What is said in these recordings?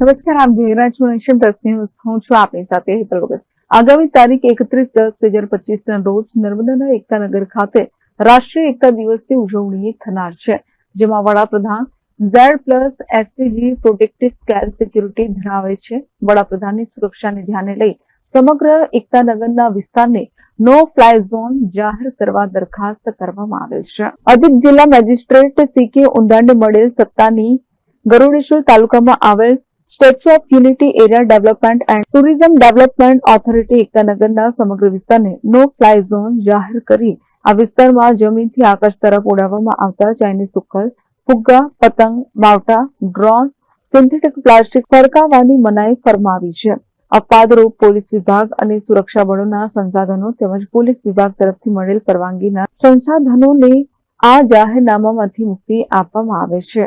નમસ્કાર, આપ જોઈ રહ્યા છો નેશન ન્યૂઝ. હું છું આપની સાથે હેતલ વગર. આગામી તારીખ એકત્રીસ દસ બે હજાર પચીસ ના રોજ નર્મદાના એકતાનગર ખાતે રાષ્ટ્રીય એકતા દિવસની ઉજવણી થનાર છે, જેમાં વડાપ્રધાન Z plus SPG protective scale security ધરાવે છે. વડાપ્રધાનની સુરક્ષાને ધ્યાને લઈ સમગ્ર એકતાનગરના વિસ્તારને નો ફ્લાય ઝોન જાહેર કરવા દરખાસ્ત કરવામાં આવેલ છે. અધિક જિલ્લા મેજિસ્ટ્રેટ સી કે ઊંડાને મળેલ સત્તાની ગરુડેશ્વર તાલુકામાં આવેલ statue of unity area development and tourism development authority એકતાનગરના સમગ્ર વિસ્તારને નો ફ્લાય ઝોન જાહેર કરી આ વિસ્તારમાં જમીનથી આકાશ તરફ ઉડાવવામાં આવતા ચાઇનીઝ તુક્કલ, ફુગ્ગા, પતંગ માવટા ડ્રોન સિન્થેટિક પ્લાસ્ટિક ફરકાવવાની મનાઈ ફરમાવી છે. અપવાદરૂપ પોલીસ વિભાગ અને સુરક્ષા બળોના સંસાધનો તેમજ પોલીસ વિભાગ તરફથી મળેલ પરવાનગીના સંસાધનોને આ જાહેરનામામાંથી મુક્તિ આપવામાં આવે છે.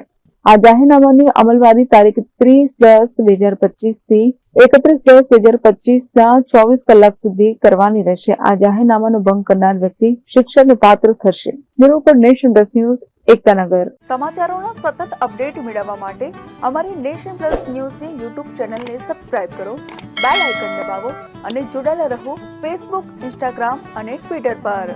આ જાહેરનામાની અમલવારી તારીખ ત્રીસ દસ બે હજાર પચીસથી એકત્રીસ દસ બે હજાર પચીસ ના ચોવીસ કલાક સુધી કરવાની રહેશે. આ જાહેરનામાનો ભંગ કરનાર વ્યક્તિ શિક્ષણને પાત્ર થશે નિરૂપણ નેશન પ્લસ ન્યૂઝ એકતાનગર સમાચારોના સતત અપડેટ મેળવવા માટે અમારી નેશન પ્લસ ન્યૂઝની યુટ્યુબ ચેનલને સબસ્ક્રાઇબ કરો, બેલ આઇકન દબાવો અને જોડાયેલા રહો ફેસબુક, ઇન્સ્ટાગ્રામ અને ટ્વિટર પર.